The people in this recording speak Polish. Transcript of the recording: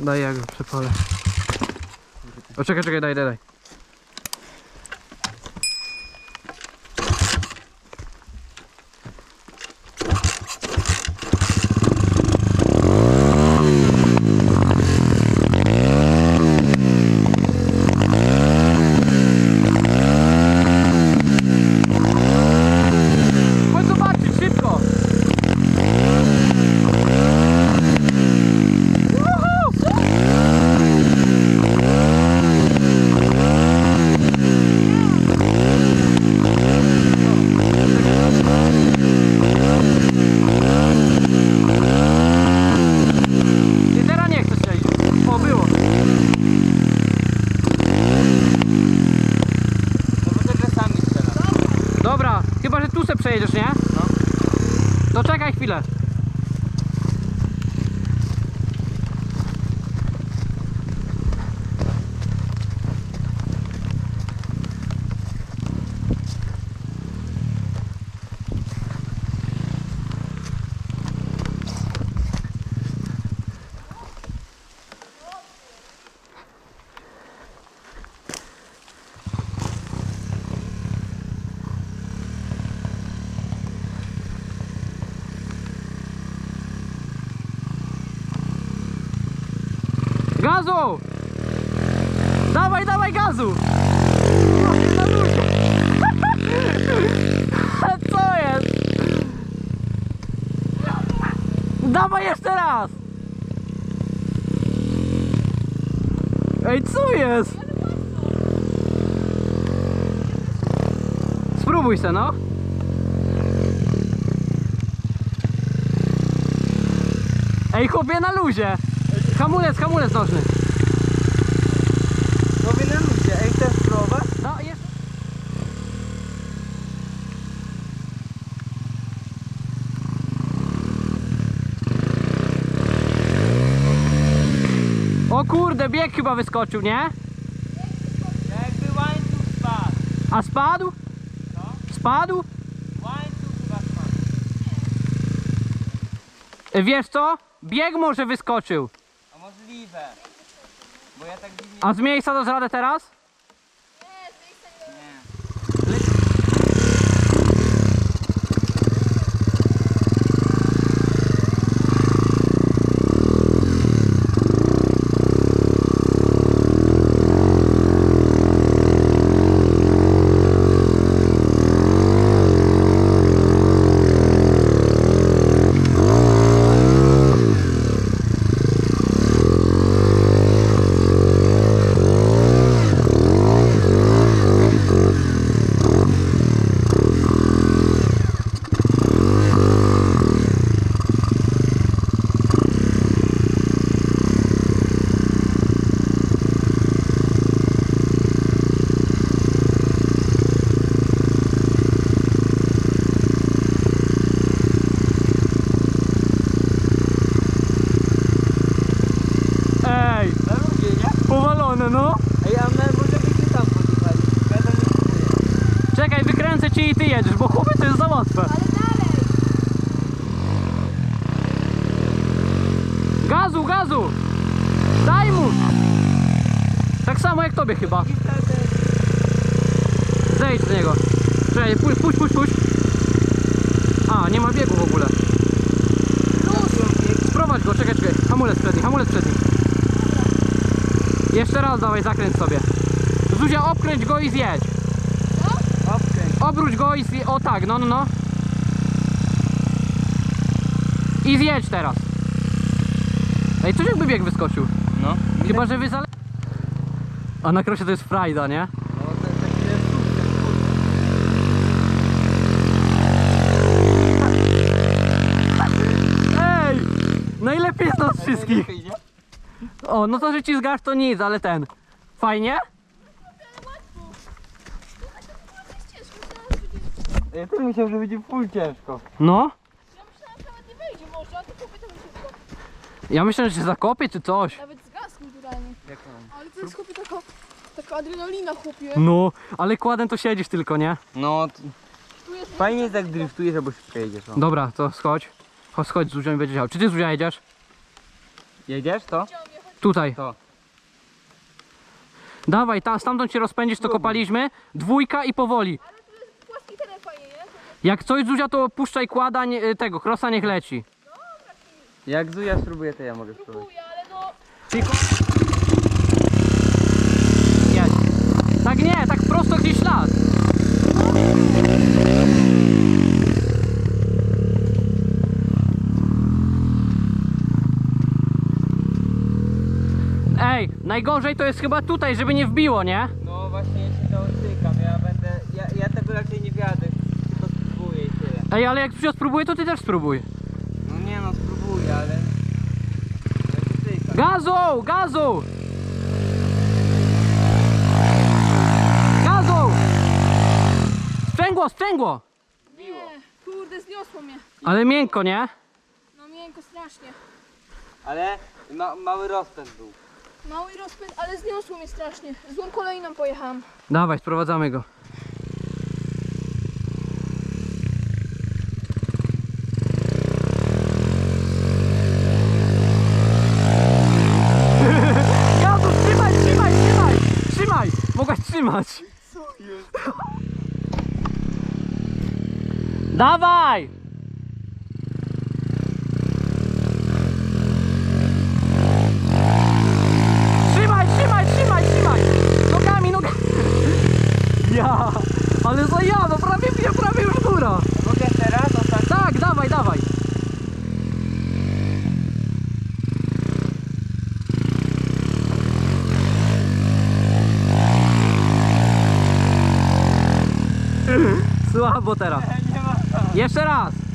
Daj ja go przepalę. O czekaj, czekaj, daj, daj, daj. Chodź zobaczyć szybko! I teraz nie chcę strzelić. O, było. No bo to czasami strzela. Dobra, chyba, że tu se przejedziesz, nie? No. To czekaj chwilę. Gazu! Dawaj, dawaj gazu! Co jest? Dawaj jeszcze raz! Ej, co jest? Spróbuj se, no. Ej, chłopie na luzie! Hamulec, hamulec nożny. Powinien ludzie. Ej, chcesz spróbować? No, jeszcze. O kurde, bieg chyba wyskoczył, nie? Jakby łańcuch spadł. A spadł? No. Spadł? Łańcuch chyba spadł. Wiesz co? Bieg może wyskoczył. Możliwe. Bo ja tak. A z miejsca dasz radę teraz? Nie. Ej, Na ludzie, nie? powalone no. Ej, a my może byśmy tam podjechali. Ja tam nie czuję. Czekaj, wykręcę ci i ty jedziesz, bo chłopie to jest za łatwe. Gazu, gazu! Daj mu! Tak samo jak tobie chyba. I wtedy... Zejdź z niego. Czekaj, puść, puść, puść, puść. A, nie ma biegu w ogóle. Sprowadź go, czekaj, czekaj. Hamulec przedni, hamulec przedni. Jeszcze raz dawaj, zakręć sobie. Zuzia, obkręć go i zjedź. Obkręć. Obróć go i zjedź. O tak, no, no, no. I zjedź teraz. Ej, coś jakby bieg wyskoczył. No. Chyba, że wy zale... A na krosie to jest frajda, nie? No Ej! Najlepiej z nas wszystkich. O, no to, że ci zgasz to nic, ale ten. Fajnie? Ja też myślałem, że będzie full ciężko. No. Ja myślałam, że nawet nie wejdzie może, a to chłopie tam szybko. Ja myślę, że się zakopie czy coś. Nawet zgasł naturalnie. Jak mam? Ale to jest chłopie taka, taka adrenalina chłopie. No, ale kładem to siedzisz tylko, nie? No, t- Tu jest fajnie jest jak driftujesz, albo szybko jedziesz. No. Dobra, to schodź. Chodź, schodź z Zuzią i będziesz jechał. Czy ty Zuzia jedziesz? Jedziesz to? Tutaj. To. Dawaj, ta, stamtąd się rozpędzisz, to kopaliśmy. Dwójka i powoli. Ale tu jest płaski teren fajnie, nie? Jak coś Zuzia, to puszczaj kłada nie, y, tego, krosa niech leci. Jak Zuja spróbuje, to ja mogę spróbować. Próbuję, ale no... Jedź. Tak nie, tak prosto gdzieś ślad. Ej, najgorzej to jest chyba tutaj, żeby nie wbiło, nie? No właśnie ja się to utykam, ja będę, ja, ja tego raczej nie wiadę, tylko spróbuję i tyle. Ej, ale jak Zuzia spróbuje, to ty też spróbuj. No nie no, spróbuję, ale... Ja się tykam. Gazu! Gazu! Gazu! Sprzęgło, sprzęgło! Nie, kurde, zniosło mnie. Ale miękko, nie? No miękko strasznie. Ale ma, mały rozpęd był. Mały rozpęd, ale zniosło mnie strasznie. Złą kolejną pojechałam. Dawaj, sprowadzamy go. Gazu, trzymaj, trzymaj, trzymaj! Trzymaj! Mogłaś trzymać! Dawaj! Trzymaj, trzymaj, trzymaj, trzymaj! Nogami, nogami! Ja! Ale za ja, no prawie, prawie już góra! Mogę teraz? Ostatni? Tak, dawaj, dawaj! Słabo teraz. Jeszcze raz!